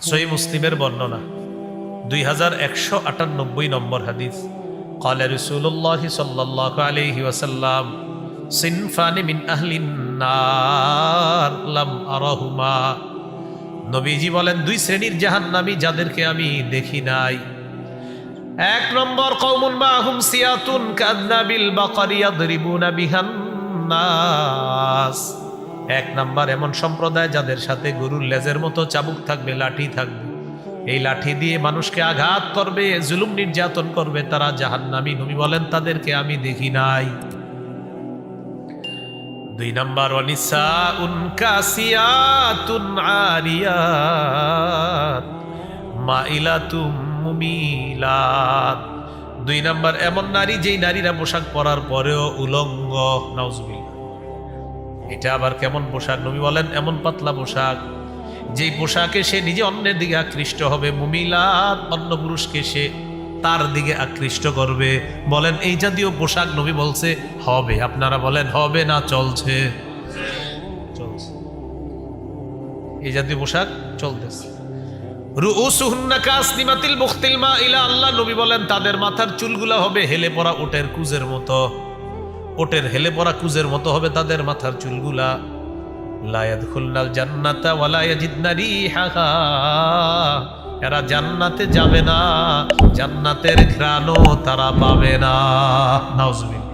সহি মুসলিমের বর্ণনা দুই হাজার একশো আটানব্বই নম্বর হাদিস قال رسول الله صلى الله عليه وسلم صنفان من أهل النار لم أرهما নবীজি বলেন দুই শ্রেণীর জাহান্নামী যাদেরকে আমি দেখি নাই এক নম্বর কৌমুন মাহুম সিয়াতুন কাদনাবিল বাকারি ইয়াদরিবুনা বিহান নাস এক নাম্বার এমন সম্প্রদায় যাদের সাথে গরুর লেজের মতো চাবুক থাকবে, লাঠি থাকবে। এই লাঠি দিয়ে মানুষকে আঘাত করবে, জুলুম নির্যাতন করবে, তারা জাহান্নামী। নবী বলেন, তাদেরকে আমি দেখি নাই। দুই নাম্বার অনিসা উন কাসিয়াতুন আরিয়াত, মাইলাতুম মুমিলাত। দুই নাম্বার, এমন নারী যেই নারীরা পোশাক পরার পরেও উলঙ্গ। নাউজুবিল্লাহ। এটা আবার কেমন পোশাক? নবী বলেন, এমন পাতলা পোশাক। যেই পোশাকে সে নিজে অন্যের দিকে আকৃষ্ট হবে মুমিলাত অন্য পুরুষকে সে তার দিকে আকৃষ্ট করবে। বলেন, এই জাতীয় পোশাক নবী বলছে, হবে। আপনারা বলেন, হবে না, চলছে। চলছে। এই জাতীয় পোশাক চলতেছে। আল্লাহ। নবী বলেন, তাদের মাথার চুলগুলা হবে হেলে পড়া ওটের কুজের মতো। ওটের হেলে পড়া কুজের মতো হবে তাদের মাথার চুলগুলা। লায়াদ খুলনাল জান্নাতা ওয়ালা ইয়াজিদনা রিহাহা। এরা জান্নাতে যাবে না, জান্নাতের ঘ্রাণও তারা পাবে না। নাউজুবিল্লাহ।